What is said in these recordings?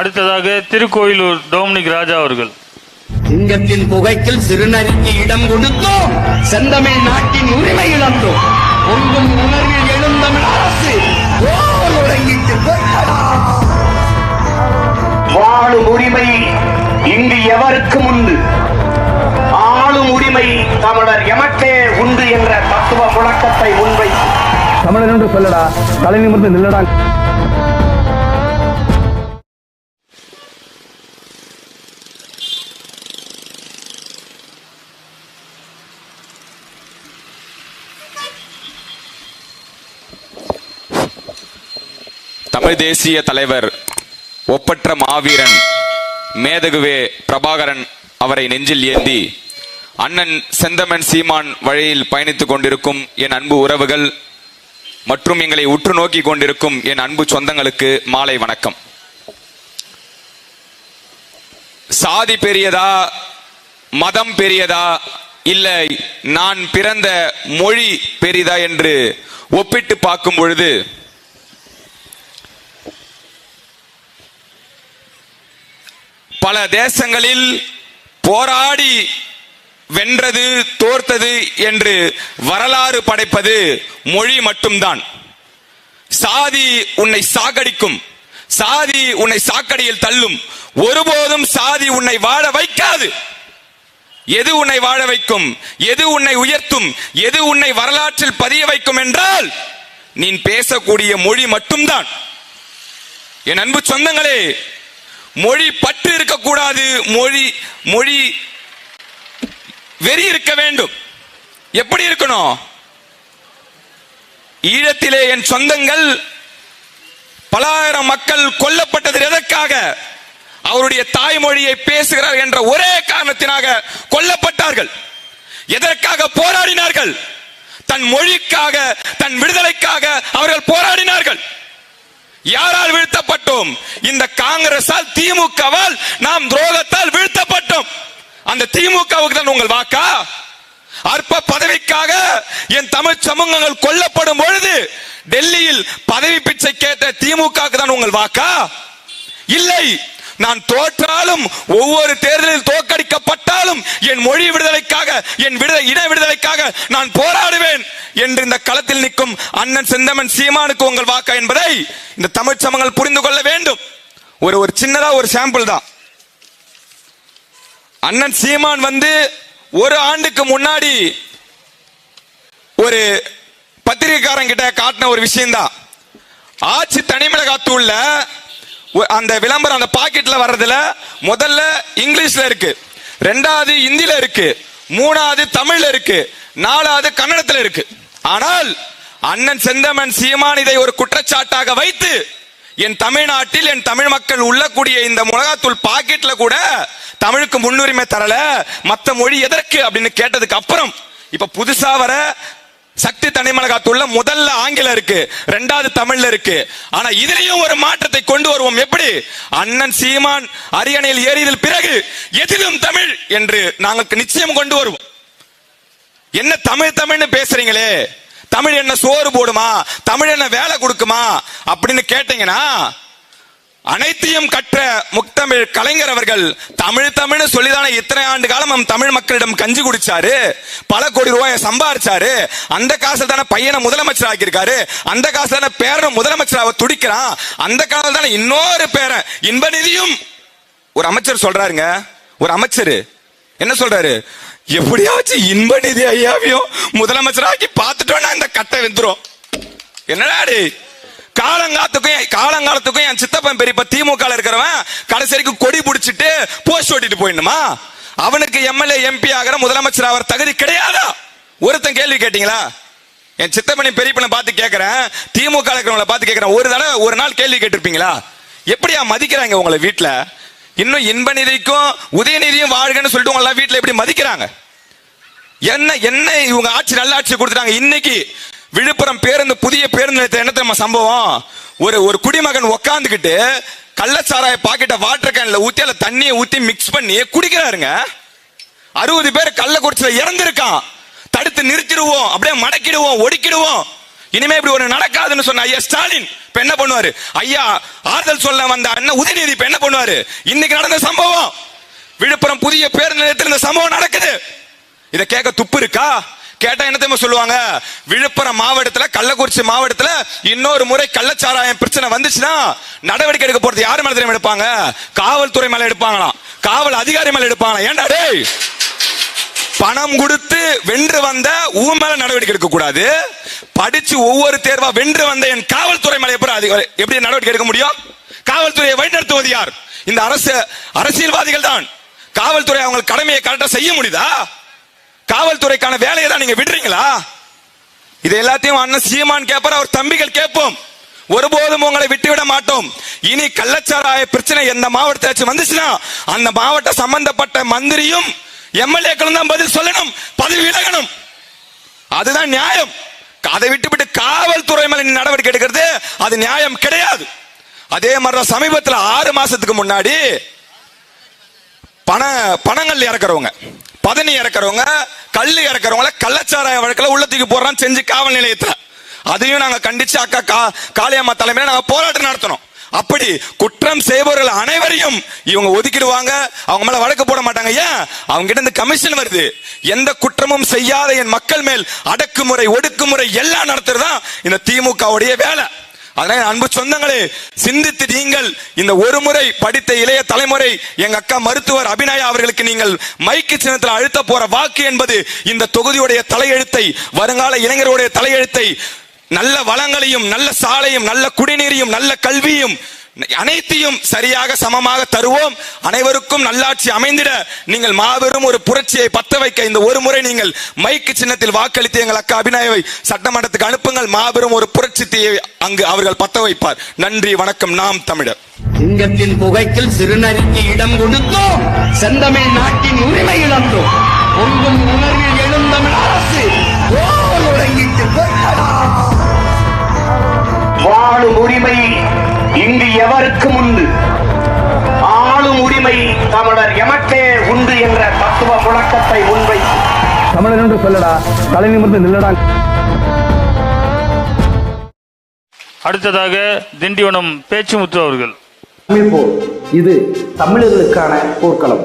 அடுத்ததாக திருக்கோயிலூர் டோமினிக் ராஜா அவர்கள். சிங்கத்தின் புகைக்கில் சிறுநரிக்கு இடம் கொடுத்தோம். செந்தமிழ் நாட்டின் உரிமை இழந்தோம். பொங்கும் உணர்வில் எழுந்தமிழ் அரசு. வாழும் உரிமை இங்கு எவருக்கு உண்டு? ஆளும் உரிமை தமிழர் எமக்கே உண்டு என்ற தத்துவ முழக்கத்தை முன்வை தமிழன் என்று சொல்லடா தலை நிமிர்ந்து நில்லடா. தமிழ் தேசிய தலைவர் ஒப்பற்ற மாவீரன் மேதகுவே பிரபாகரன் அவரை நெஞ்சில் ஏந்தி அண்ணன் செந்தமன் சீமான் வழியில் பயணித்துக் கொண்டிருக்கும் என் அன்பு உறவுகள் மற்றும் எங்களை உற்று நோக்கி கொண்டிருக்கும் என் அன்பு சொந்தங்களுக்கு மாலை வணக்கம். சாதி பெரியதா மதம் பெரியதா இல்லை நான் பிறந்த மொழி பெரிதா என்று ஒப்பிட்டு பார்க்கும் பொழுது பல தேசங்களில் போராடி வென்றது தோர்த்தது என்று வரலாறு படைப்பது மொழி மட்டும்தான். சாதி உன்னை சாகடிக்கும் சாதி உன்னை சாக்கடியில் தள்ளும். ஒருபோதும் சாதி உன்னை வாழ வைக்காது. எது உன்னை வாழ வைக்கும் எது உன்னை உயர்த்தும் எது உன்னை வரலாற்றில் பதிய வைக்கும் என்றால் நீ பேசக்கூடிய மொழி மட்டும்தான். என் அன்பு சொந்தங்களே மொழி பற்று இருக்கக்கூடாது மொழி மொழி வெறி இருக்க வேண்டும். எப்படி இருக்கணும்? ஈழத்திலே என் சொந்தங்கள் பலாயிரம் மக்கள் கொல்லப்பட்டது எதற்காக? அவருடைய தாய்மொழியை பேசுகிறார் என்ற ஒரே காரணத்தினாக கொல்லப்பட்டார்கள். எதற்காக போராடினார்கள்? தன் மொழிக்காக தன் விடுதலைக்காக அவர்கள் போராடினார்கள். யாரால் வீழ்த்தப்பட்டோம்? இந்த காங்கிரஸால் திமுகவால் நாம் துரோகத்தால் வீழ்த்தப்பட்டோம். அந்த திமுகவுக்கு தான் உங்கள் வாக்கா? அற்ப பதவிக்காக என் தமிழ் சமூகங்கள் கொல்லப்படும் பொழுது டெல்லியில் பதவி பிச்சை கேட்ட திமுக தான் உங்கள் வாக்கா? இல்லை. நான் தோற்றாலும் ஒவ்வொரு தேர்தலில் தோற்கடிக்கப்பட்டாலும் என் மொழி விடுதலைக்காக என் விடுதலை இன விடுதலைக்காக நான் போராடுவேன் என்று இந்த களத்தில் நிற்கும் அண்ணன் செந்தமன் சீமானுக்கு உங்கள் வாக்கா என்பதை இந்த தமிழ் சமங்கள் புரிந்து கொள்ள வேண்டும். ஒரு ஒரு சின்னதா ஒரு சாம்பிள் தான். அண்ணன் சீமான் வந்து ஒரு ஆண்டுக்கு முன்னாடி ஒரு பத்திரிகைக்காரன் கிட்ட காட்டின ஒரு விஷயம்தான். ஆட்சி தனிமலை காத்து உள்ள அந்த விளம்பரம் அந்த பாக்கெட்ல வர்றதுல முதல்ல இங்கிலீஷ்ல இருக்கு. ரெண்டாவது இந்தியில இருக்கு. மூணாவது தமிழ்ல இருக்கு. நாலாவது கன்னடத்துல இருக்கு. ஆனால் அண்ணன் செந்தமன் சீமான் இதை ஒரு குற்றச்சாட்டாக வைத்து என் தமிழ்நாட்டில் என் தமிழ் மக்கள் உள்ளக்கூடிய இந்த மிளகாத்தூள் பாக்கெட்ல கூட தமிழுக்கு முன்னுரிமை தரல. மத்த மொழி எதற்கு அப்படின்னு கேட்டதுக்கு அப்புறம் இப்ப புதுசா வர சக்தி தனிமிளகாத்தூள்ல முதல்ல ஆங்கிலம் இருக்கு ரெண்டாவது தமிழ்ல இருக்கு. ஆனா இதுலயும் ஒரு மாற்றத்தை கொண்டு வருவோம். எப்படி? அண்ணன் சீமான் அரியணையில் ஏறியதில் பிறகு எதிலும் தமிழ் என்று நாங்கள் நிச்சயம் கொண்டு வருவோம். என்ன தமிழ் தமிழ்னு பேசுறீங்களே? தமிழ் என்ன சோறு போடுமா? தமிழ் என்ன வேலை கொடுக்குமா? அப்படின்னு கேட்டீங்கன்னா அனைத்தையும் கற்ற முக்தமிழ் கலைஞர் அவர்கள் தமிழ் தமிழ்னு சொல்லிதானே இத்தனை ஆண்டு காலம் நம் தமிழ் மக்களிடம் கஞ்சி குடிச்சாரு பல கோடி ரூபாயை சம்பாரிச்சாரு அந்த காசில் தானே பையனை முதலமைச்சர் ஆக்கியிருக்காரு அந்த காசு தானே பேரனை முதலமைச்சர் துடிக்கிறான் அந்த காலத்துல தானே இன்னொரு பேரன் இன்ப நிதியும். ஒரு அமைச்சர் சொல்றாருங்க ஒரு அமைச்சர் என்ன சொல்றாரு? எப்படியாச்சும் இன்ப நிதி ஐயாவையும் முதலமைச்சராக்கி பார்த்துட்டோன்னா இந்த கட்டை வெந்துரும். என்னடா காலங்காலத்துக்கும் என் காலங்காலத்துக்கும் என் சித்தப்பன் பெரியப்ப திமுக இருக்கிறவன் கடைசி வரைக்கும் கொடி பிடிச்சிட்டு போஸ்ட் ஓட்டிட்டு போயிடணுமா? அவனுக்கு எம்எல்ஏ எம்பி ஆகிற முதலமைச்சர் ஆகிற தகுதி கிடையாதா? ஒருத்தன் கேள்வி கேட்டீங்களா? என் சித்தப்பனை பெரியப்பனை பார்த்து கேட்கிறேன் திமுக இருக்கிறவங்களை இருக்கிறவங்கள பார்த்து கேட்கிறேன் ஒரு தடவை ஒரு நாள் கேள்வி கேட்டிருப்பீங்களா? எப்படியா மதிக்கிறாங்க உங்களை வீட்டில் இன்னும் இன்ப நிதிக்கும் உதயநிதியும் வாழ்கன்னு சொல்லிட்டு வீட்டில் எப்படி மதிக்கிறாங்க? என்ன என்ன இவங்க ஆட்சி நல்ல ஆட்சி கொடுத்துட்டாங்க. இன்னைக்கு விழுப்புரம் பேருந்து புதிய பேருந்து நிலையத்தில் என்ன தெரியுமா சம்பவம்? ஒரு ஒரு குடிமகன் உக்காந்துக்கிட்டு கள்ளச்சாராய பாக்கெட்டை வாட்டர் கேன்ல ஊத்தி அதில் தண்ணியை ஊத்தி மிக்ஸ் பண்ணி குடிக்கிறாருங்க. அறுபது பேர் கள்ளக்குறிச்சியில் இறந்துருக்கான். தடுத்து நிறுத்திடுவோம் அப்படியே மடக்கிடுவோம் ஒடுக்கிடுவோம். இனிமே இப்படி ஒரு நடக்காதுன்னு சொன்ன ஐயா ஸ்டாலின். இப்ப என்ன பண்ணுவாரு? ஐயா ஆறுதல் சொல்ல வந்த அண்ணன் உதயநிதி இப்ப என்ன பண்ணுவாரு? இன்னைக்கு நடந்த சம்பவம். விழுப்புரம் புதிய பேருந்து நிலையத்தில் இந்த சம்பவம் நடக்குது. இதை கேட்க துப்பு இருக்கா? கேட்டா என்ன தெரியுமா சொல்லுவாங்க? விழுப்புரம் மாவட்டத்துல கள்ளக்குறிச்சி மாவட்டத்துல இன்னொரு முறை கள்ளச்சாராயம் பிரச்சனை வந்துச்சுன்னா நடவடிக்கை எடுக்க போறது யார் மேல தெரியுமா எடுப்பாங்க? காவல்துறை மேல எடுப்பாங்களாம். காவல் அதிகாரி மேல எடுப்பாங்களாம். ஏன்டா டேய்? பணம் கொடுத்து வென்று வந்த ஊர் மேல நடவடிக்கை எடுக்க கூடாது. படிச்சு ஒவ்வொரு தேர்வா வென்று வந்த என் காவல்துறை மேல எப்படி அதிகாரி- எப்படி நடவடிக்கை எடுக்க முடியும்? காவல்துறையை வழிநடத்துவது யார்? இந்த அரசு அரசியல்வாதிகள் தான். காவல்துறை அவங்க கடமையை கரெக்டா செய்ய முடியுதா? காவல்துறைக்கான வேலையை தான் நீங்க விடுறீங்களா? இது எல்லாத்தையும் அண்ணன் சீமான் கேப்பார் அவர் தம்பிகள் கேட்போம். ஒருபோதும் உங்களை விட்டுவிட மாட்டோம். இனி கள்ளச்சாராய பிரச்சனை எந்த மாவட்டத்தை வந்துச்சுன்னா அந்த மாவட்ட சம்பந்தப்பட்ட மந்திரியும் எம்எல்ஏக்களும் தான் பதில் சொல்லணும் பதவி விலகணும். அதுதான் நியாயம். அதை விட்டுவிட்டு காவல்துறை மேல நடவடிக்கை எடுக்கிறது அது நியாயம் கிடையாது. அதே மாதிரி சமீபத்தில் ஆறு மாசத்துக்கு முன்னாடி பண பணங்கள் இறக்குறவங்க. பதனி இறக்குறவங்க கல் இறக்குறவங்கள கள்ளச்சாராய வழக்கில் உள்ளத்துக்கு போடுறான்னு செஞ்சு காவல் நிலையத்தில். அதையும் நாங்கள் கண்டிச்சு அக்கா கா காளியம்மா தலைமையில நாங்கள் போராட்டம் நடத்தினோம் அப்படி குற்றம் செய்பவர்கள் அனைவரையும் இவங்க ஒதுக்கிடுவாங்க அவங்க மேல வழக்கு போட மாட்டாங்க. ஏன்? அவங்க கிட்ட இருந்து கமிஷன் வருது. எந்த குற்றமும் செய்யாத என் மக்கள் மேல் அடக்குமுறை ஒடுக்குமுறை எல்லாம் நடத்துறதுதான் இந்த திமுகவுடைய வேலை. அதனால என் அன்பு சொந்தங்களே சிந்தித்து நீங்கள் இந்த ஒரு முறை படித்த இளைய தலைமுறை எங்க அக்கா மருத்துவர் அபிநயா அவர்களுக்கு நீங்கள் மைக்கு சின்னத்தில் அழுத்த போற வாக்கு என்பது இந்த தொகுதியுடைய தலையெழுத்தை வருங்கால இளைஞருடைய தலையெழுத்தை நல்ல வளங்களையும் நல்ல சாலையும் நல்ல குடிநீரையும் நல்ல கல்வியும் அனைத்தையும் சரியாக சமமாக தருவோம். அனைவருக்கும் நல்லாட்சி அமைந்திட நீங்கள் மாபெரும் ஒரு புரட்சியை பத்த வைக்க இந்த ஒரு முறை நீங்கள் மைக்கு சின்னத்தில் வாக்களித்து எங்கள் அக்கா அபிநயாவை சட்டமன்றத்துக்கு அனுப்புங்கள். மாபெரும் ஒரு புரட்சி தீயை அங்கு அவர்கள் பத்த வைப்பார். நன்றி வணக்கம். நாம் தமிழர். சிங்கத்தின் புகைக்கில் சிறுநரிக்கு இடம் கொடுத்தோம். செந்தமிழ் நாட்டின் உரிமை இழந்தோம். பொங்கும் உணர்வில் எழுந்தமிழ் அரசு வாழும் உரிமை இங்கு எவருக்கு உண்டு. ஆளும் உரிமை தமிழர் எமக்கே உண்டு என்ற தத்துவ முழக்கத்தை முன்வைத்து. தமிழன் என்று சொல்லடா தலை நிமிர்ந்து நில்லடா. அடுத்ததாக திண்டிவனம் பேச்சுமுத்து அவர்கள். இது தமிழர்களுக்கான போர்க்களம்.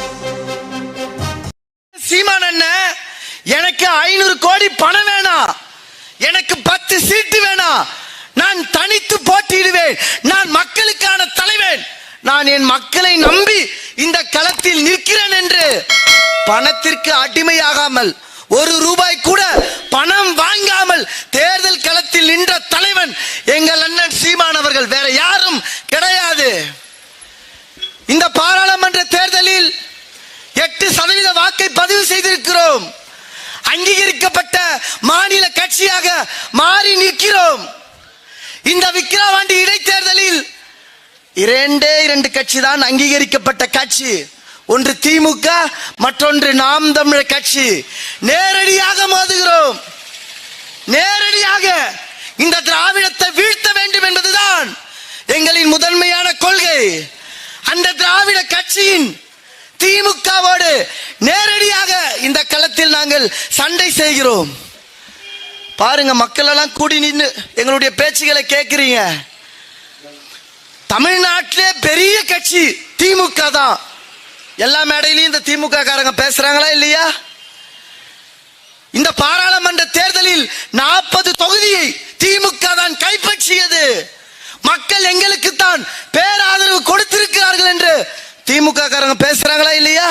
எனக்கு ஐநூறு கோடி பணம் வேணாம் எனக்கு பத்து சீட்டு வேணாம் நான் தனித்து போட்டியிடுவேன். நான் மக்களுக்கான தலைவன். நான் என் மக்களை நம்பி இந்த களத்தில் நிற்கிறேன் என்று பணத்திற்கு அடிமையாகாமல் ஒரு ரூபாய் கூட பணம் வாங்காமல் தேர்தல் களத்தில் நின்ற தலைவன் எங்கள் அண்ணன் சீமான் அவர்கள். வேற யாரும் கிடையாது. இந்த பாராளுமன்ற தேர்தலில் எட்டு சதவீத வாக்கை பதிவு செய்திருக்கிறோம். அங்கீகரிக்கப்பட்ட மாநில கட்சியாக மாறி நிற்கிறோம். இந்த விக்கிரவாண்டி இடைத்தேர்தலில் இரண்டே இரண்டு கட்சி தான் அங்கீகரிக்கப்பட்ட கட்சி. ஒன்று திமுக மற்றொன்று நாம் தமிழர் கட்சி. நேரடியாக மோதுகிறோம். நேரடியாக இந்த திராவிடத்தை வீழ்த்த வேண்டும் என்பதுதான் எங்களின் முதன்மையான கொள்கை. அந்த திராவிட கட்சியின் திமுகவோடு நேரடியாக இந்த களத்தில் நாங்கள் சண்டை செய்கிறோம். பாருங்க மக்கள் எல்லாம் கூடி நின்று எங்களுடைய பேச்சுகளை கேட்கிறீங்க. தமிழ்நாட்டிலே பெரிய கட்சி திமுக தான். எல்லா மேடையிலையும் இந்த திமுக காரங்க பேசுறாங்களா இல்லையா? இந்த பாராளுமன்ற தேர்தலில் நாற்பது தொகுதியை திமுக தான் கைப்பற்றியது. மக்கள் எங்களுக்கு தான் பேராதரவு கொடுத்திருக்கிறார்கள் என்று திமுக காரங்க பேசுறாங்களா இல்லையா?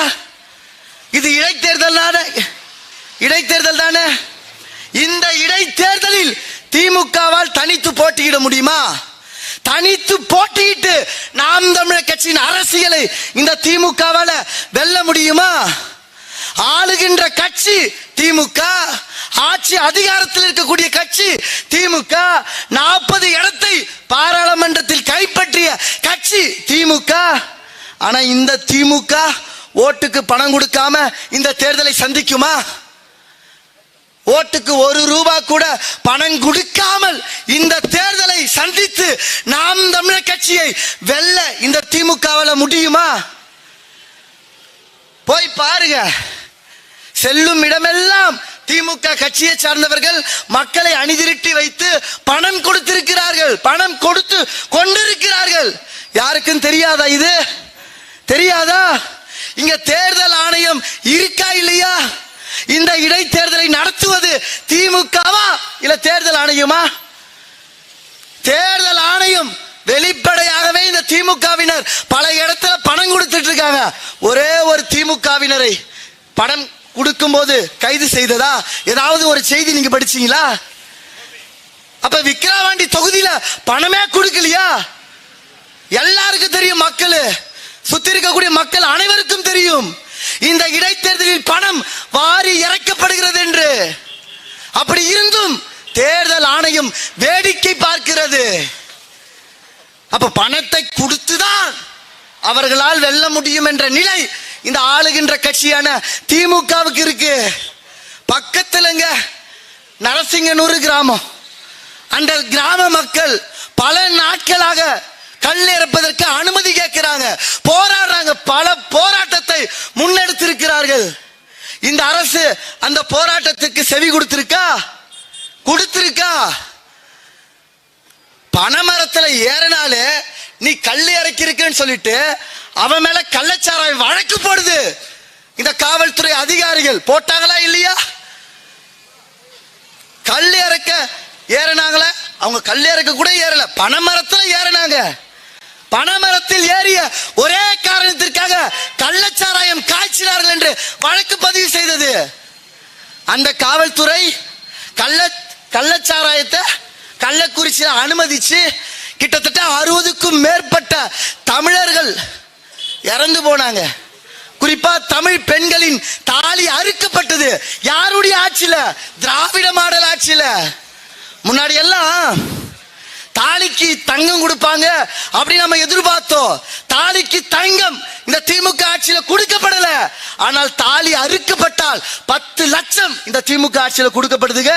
இது இடைத்தேர்தல் தானே இடைத்தேர்தல் தானே? இந்த இடைத்தேர்தலில் திமுகவால் தனித்து போட்டியிட முடியுமா? தனித்து போட்டியிட்டு நாம் தமிழர் கட்சியின் அரசியலை இந்த திமுகவால வெல்ல முடியுமா? ஆளுகின்ற கட்சி திமுக ஆட்சி அதிகாரத்தில் இருக்கக்கூடிய கட்சி திமுக நாற்பது இடத்தை பாராளுமன்றத்தில் கைப்பற்றிய கட்சி திமுக. ஆனா இந்த திமுக ஓட்டுக்கு பணம் கொடுக்காம இந்த தேர்தலை சந்திக்குமா? ஓட்டுக்கு ஒரு ரூபா கூட பணம் கொடுக்காமல் இந்த தேர்தலை சந்தித்து நாம் தமிழர் கட்சியை வெல்ல இந்த திமுகவில் முடியுமா? போய் பாருங்க. செல்லும் இடமெல்லாம் திமுக கட்சியை சார்ந்தவர்கள் மக்களை அணிதிரட்டி வைத்து பணம் கொடுத்திருக்கிறார்கள். பணம் கொடுத்து கொண்டிருக்கிறார்கள். யாருக்கும் தெரியாதா இது? தெரியாதா? இங்க தேர்தல் ஆணையம் இருக்கா இல்லையா? இந்த இடைத்தேர்தலை நடத்துவது திமுகவா? இல்ல தேர்தல் ஆணையமா? தேர்தல் ஆணையம் வெளிப்படையாகவே இந்த திமுகவினர் பல இடத்துல பணம் கொடுத்துட்டு இருக்காங்க. ஒரே ஒரு திமுகவினரை பணம் கொடுக்கும்போது கைது செய்ததா? ஏதாவது ஒரு செய்தி நீங்க படிச்சீங்களா? அப்ப விக்கிரவாண்டி தொகுதியில பணமே கொடுக்கலையா? எல்லாருக்கும் தெரியும் மக்கள். சுத்தி இருக்கக்கூடிய மக்கள் அனைவருக்கும் தெரியும். இந்த இடைத்தேர்தலில் பணம் வாரி இறைக்கப்படுகிறது என்று. அப்படி இருந்தும் தேர்தல் ஆணையம் வேடிக்கை பார்க்கிறது. அப்ப பணத்தை கொடுத்துதான் அவர்களால் வெல்ல முடியும் என்ற நிலை இந்த ஆளுகின்ற கட்சியான திமுகவுக்கு இருக்கு. பக்கத்துலங்க நரசிங்கனூர் கிராமம். அந்த கிராம மக்கள் பல நாட்களாக கல் இறப்பதற்கு அனுமதி கேட்கிறாங்க. போராடுறாங்க. பல போராட்டத்தை முன்னெடுத்திருக்கிறார்கள். இந்த அரசு அந்த போராட்டத்துக்கு செவி கொடுத்திருக்கா? கொடுத்திருக்கா? பனைமரத்துல ஏறினாலே நீ கல் இறக்கிருக்குன்னு சொல்லிட்டு அவன் மேல கள்ளச்சாராயம் வழக்கு போடுது. இந்த காவல்துறை அதிகாரிகள் போட்டாங்களா இல்லையா? கல் இறக்க ஏறினாங்களா? அவங்க கல் இறக்க கூட ஏறல. பனைமரத்துல ஏறினாங்க. பனைமரத்தில் ஏறிய ஒரே காரணத்திற்காக கள்ளச்சாராயம் காய்ச்சினார்கள் என்று வழக்கு பதிவு செய்தது. அந்த காவல்துறை கள்ள கள்ளச்சாராயத்தை கள்ளக்குறிச்சியில் அனுமதிச்சு கிட்டத்தட்ட அறுபதுக்கும் மேற்பட்ட தமிழர்கள் இறந்து போனாங்க. குறிப்பா தமிழ் பெண்களின் தாலி அறுக்கப்பட்டது. யாருடைய ஆட்சியில? திராவிட மாடல் ஆட்சியில. முன்னாடி எல்லாம் தாலிக்கு தங்கம் கொடுப்பாங்க அப்படி நம்ம எதிர்பார்த்தோம். தாலிக்கு தங்கம் இந்த திமுக ஆட்சியில கொடுக்கப்படல. ஆனால் தாலி அறுக்கப்பட்டால் பத்து லட்சம் இந்த திமுக ஆட்சியில கொடுக்கப்படுதுங்க.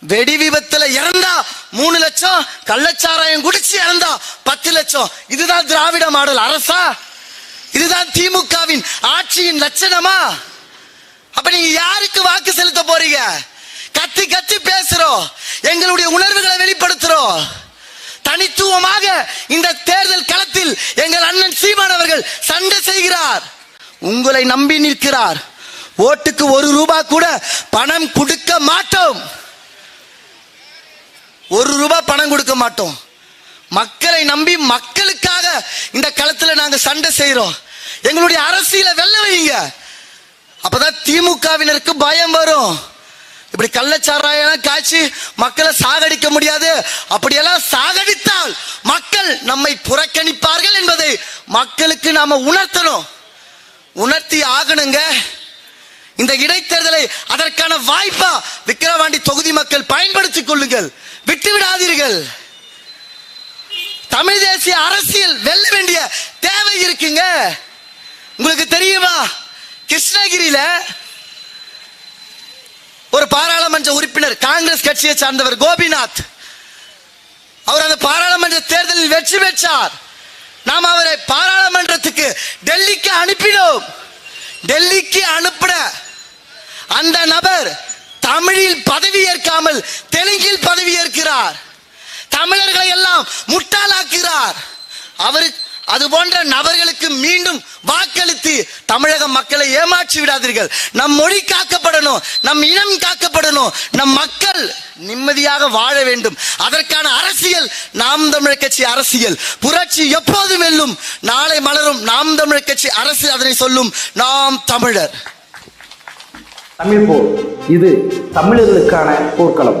வெடி விபத்துல இறந்தா மூணு லட்சம் கள்ளச்சாராயம் குடிச்சு இறந்தா பத்து லட்சம். இதுதான் திராவிட மாடல் அரசா? இதுதான் திமுகவின் ஆட்சியின் லட்சணமா? அப்ப நீங்க யாருக்கு வாக்கு செலுத்த போறீங்க? கத்தி கத்தி பேசுறோம். எங்களுடைய உணர்வுகளை வெளிப்படுத்துறோம். தனித்துவமாக இந்த தேர்தல் களத்தில் எங்கள் அண்ணன் சீமான் அவர்கள் சண்டை செய்கிறார். உங்களை நம்பி நிற்கிறார். ஓட்டுக்கு ஒரு ரூபாய் கூட பணம் கொடுக்க மாட்டோம். ஒரு ரூபாய் பணம் கொடுக்க மாட்டோம். மக்களை நம்பி மக்களுக்காக இந்த களத்தில் நாங்கள் சண்டை செய்கிறோம் எங்களுடைய அரசியலை வெல்ல வைங்க அப்பதான் திமுகவினருக்கு பயம் வரும். இப்படி கள்ளச்சாராயம் காய்ச்சி மக்களை சாகடிக்க முடியாது. அப்படியெல்லாம் சாகடித்தால் மக்கள் நம்மை புறக்கணிப்பார்கள் என்பதை மக்களுக்கு நாம உணர்த்தணும். உணர்த்தி ஆகணுங்க. இந்த இடைத்தேர்தலை அதற்கான வாய்ப்பா விக்கிரவாண்டி தொகுதி மக்கள் பயன்படுத்திக் கொள்ளுங்கள். விட்டு விடாதீர்கள். தமிழ் தேசிய அரசியல் வெல்ல வேண்டிய தேவை இருக்குங்க. உங்களுக்கு தெரியுமா? கிருஷ்ணகிரியில ஒரு பாராளுமன்ற உறுப்பினர் காங்கிரஸ் கட்சியை சார்ந்தவர் கோபிநாத். அவர் அந்த பாராளுமன்ற தேர்தலில் வெற்றி பெற்றார். நாம் அவரை பாராளுமன்றத்துக்கு டெல்லிக்கு அனுப்பினோம். டெல்லிக்கு அனுப்பின அந்த நபர் தமிழில் பதவி ஏற்காமல் தெலுங்கில் பதவி ஏற்கிறார். தமிழர்களை எல்லாம் முட்டாளாக்குகிறார். அவருக்கு அது போன்ற நபர்களுக்கு மீண்டும் வாக்களித்து தமிழக மக்களை ஏமாற்றி விடாதீர்கள். நம் மொழி காக்கப்படணும் நம் இனம் காக்கப்படணும் நம் மக்கள் நிம்மதியாக வாழ வேண்டும். அதற்கான அரசியல் நாம் தமிழர் கட்சி அரசியல். புரட்சி எப்போது வெல்லும்? நாளை மலரும் நாம் தமிழர் கட்சி அரசு அதனை சொல்லும் நாம் தமிழர். தமிழ் போர் இது தமிழர்களுக்கான போர்க்களம்.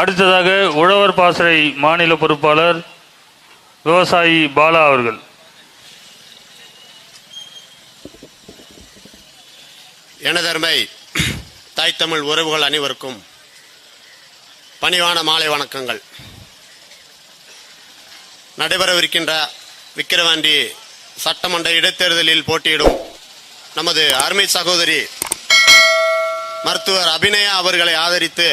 அடுத்ததாக உழவர் பாசறை மாநில பொறுப்பாளர் விவசாயி பாலா அவர்கள். எனதருமை தாய் தமிழ் உறவுகள் அனைவருக்கும் பணிவான மாலை வணக்கங்கள். நடைபெறவிருக்கின்ற விக்கிரவாண்டி சட்டமன்ற இடைத்தேர்தலில் போட்டியிடும் நமது அருமை சகோதரி மருத்துவர் அபிநயா அவர்களை ஆதரித்து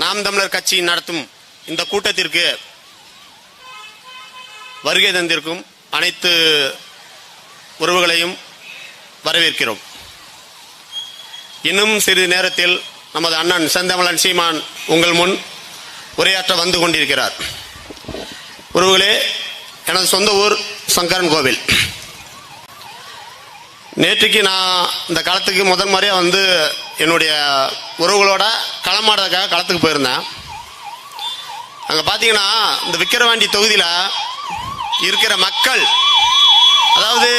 நாம் தமிழர் கட்சி நடத்தும் இந்த கூட்டத்திற்கு வருகை தந்திருக்கும் அனைத்து உறவுகளையும் வரவேற்கிறோம். இன்னும் சிறிது நேரத்தில் நமது அண்ணன் செந்தமலன் சீமான் உங்கள் முன் உரையாற்ற வந்து கொண்டிருக்கிறார். உறவுகளே எனது சொந்த ஊர் சங்கரன் கோவில். நேற்றுக்கு நான் இந்த காலத்துக்கு முதல் முறையாக வந்து என்னுடைய உறவுகளோட களமாடுறதுக்காக களத்துக்கு போயிருந்தேன். அங்கே பார்த்தீங்கன்னா இந்த விக்கிரவாண்டி தொகுதியில் இருக்கிற மக்கள் அதாவது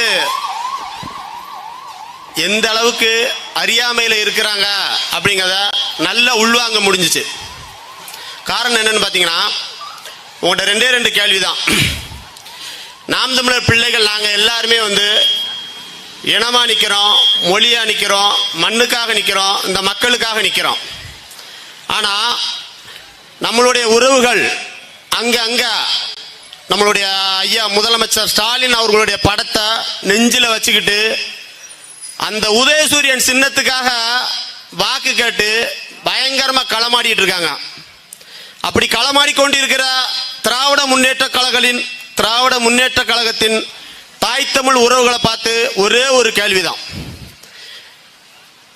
எந்த அளவுக்கு அறியாமையில் இருக்கிறாங்க அப்படிங்கிறத நல்லா உள்வாங்க முடிஞ்சிச்சு. காரணம் என்னன்னு பார்த்தீங்கன்னா உங்கள்கிட்ட ரெண்டே ரெண்டு கேள்வி தான் நாம் தமிழர் பிள்ளைகள் நாங்கள் எல்லாருமே வந்து இனமா நிற்கிறோம் மொழியா நிற்கிறோம் மண்ணுக்காக நிற்கிறோம் இந்த மக்களுக்காக நிற்கிறோம் ஆனால் நம்மளுடைய உறவுகள் அங்கே அங்கே. நம்மளுடைய ஐயா முதலமைச்சர் ஸ்டாலின் அவர்களுடைய படத்தை நெஞ்சில் வச்சுக்கிட்டு அந்த உதயசூரியன் சின்னத்துக்காக வாக்கு கேட்டு பயங்கரமாக களமாடிட்டு இருக்காங்க. அப்படி களமாடி கொண்டிருக்கிற திராவிட முன்னேற்ற கழகலின் திராவிட முன்னேற்ற கழகத்தின் தாய் தமிழ் உறவுகளை பார்த்து ஒரே ஒரு கேள்விதான்.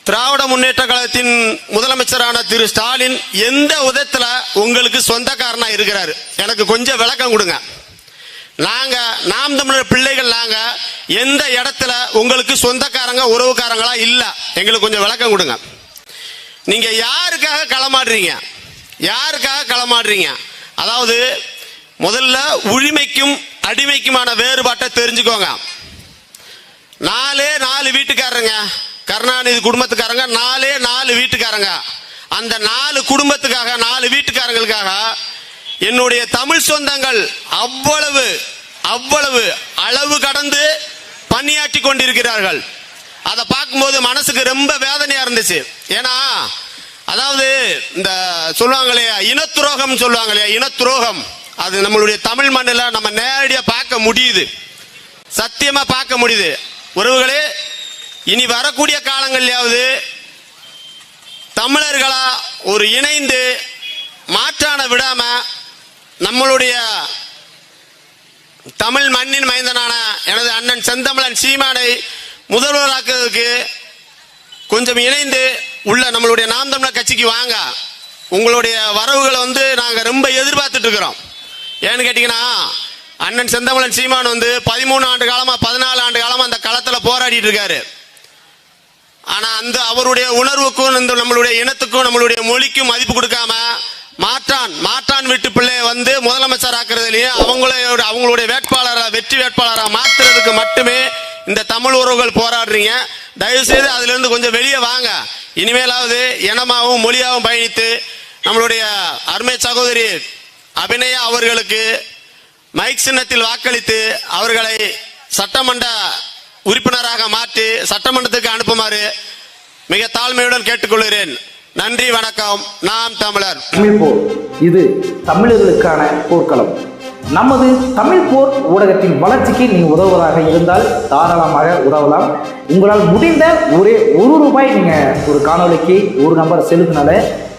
திராவிட முன்னேற்ற கழகத்தின் முதலமைச்சரான திரு ஸ்டாலின் எந்த விதத்தில் உங்களுக்கு சொந்தக்காரனா இருக்கிறாரு? எனக்கு கொஞ்சம் விளக்கம் கொடுங்க. நாங்க நாம் தமிழர் பிள்ளைகள் நாங்க எந்த இடத்துல உங்களுக்கு சொந்தக்காரங்க உறவுக்காரங்களா இல்ல? எங்களுக்கு கொஞ்சம் விளக்கம் கொடுங்க. நீங்க யாருக்காக களமாடுறீங்க? யாருக்காக களமாடுறீங்க? அதாவது முதல்ல உரிமைக்கும் அடிமைக்குமான வேறுபாட்டை தெரிஞ்சுக்கோங்க. நாலே நாலு வீட்டுக்காரங்க கருணாநிதி குடும்பத்துக்காரங்க நாலே நாலு வீட்டுக்காரங்க. அந்த நாலு குடும்பத்துக்காக நாலு வீட்டுக்காரங்களுக்காக என்னுடைய தமிழ் சொந்தங்கள் அவ்வளவு அவ்வளவு அளவு கடந்து பணியாற்றி கொண்டிருக்கிறார்கள். அதை பார்க்கும்போது மனசுக்கு ரொம்ப வேதனையா இருந்துச்சு. ஏன்னா அதாவது இந்த சொல்லுவாங்க இல்லையா இனத்துரோகம் சொல்லுவாங்க இல்லையா இனத்துரோகம். அது நம்மளுடைய தமிழ் மண்ணில் நம்ம நேரடியாக பார்க்க முடியுது. சத்தியமாக பார்க்க முடியுது. உறவுகளே இனி வரக்கூடிய காலங்கள்லையாவது தமிழர்களா ஒரு இணைந்து மாற்றான விடாம நம்மளுடைய தமிழ் மண்ணின் மைந்தனான எனது அண்ணன் செந்தமிழன் சீமானை முதல்வராக்குறதுக்கு கொஞ்சம் இணைந்து உள்ள நம்மளுடைய நாம் தமிழர் கட்சிக்கு வாங்க. உங்களுடைய வரவுகளை வந்து நாங்கள் ரொம்ப எதிர்பார்த்துட்டு இருக்கிறோம். ஏன்னு கேட்டிங்கன்னா அண்ணன் செந்தமலன் சீமான் வந்து பதிமூணு ஆண்டு காலமா பதினாலு ஆண்டு காலமா அந்த களத்துல போராடிட்டு இருக்காரு. ஆனா அந்த அவருடைய உணர்வுக்கும் இந்த நம்மளுடைய இனத்துக்கும் நம்மளுடைய மொழிக்கும் மதிப்பு கொடுக்காம மாற்றான் மாற்றான் வீட்டு பிள்ளைய வந்து முதலமைச்சர் ஆக்குறதுலயே அவங்களோட அவங்களுடைய வேட்பாளரா வெற்றி வேட்பாளரா மாத்துறதுக்கு மட்டுமே இந்த தமிழ் உறவுகள் போராடுறீங்க. தயவு செய்து அதுல இருந்து கொஞ்சம் வெளியே வாங்க. இனிமேலாவது இனமாவும் மொழியாவும் பயணித்து நம்மளுடைய அருமை சகோதரி அபிநயா அவர்களுக்கு மைக் சின்னத்தில் வாக்களித்து அவர்களை சட்டமன்ற உறுப்பினராக மாற்றி சட்டமன்றத்துக்கு அனுப்புமாறு மிக தாழ்மையுடன் கேட்டுக்கொள்கிறேன். நன்றி வணக்கம். நாம் தமிழர். தமிழ் போர். இது தமிழர்களுக்கான போர்க்களம். நமது தமிழ் போர் ஊடகத்தின் வளர்ச்சிக்கு நீ உதவுவதாக இருந்தால் தாராளமாக உதவலாம். உங்களால் முடிந்த ஒரே ஒரு ரூபாய் நீங்கள் ஒரு காணொலிக்கு ஒரு நம்பர் செலுத்தினால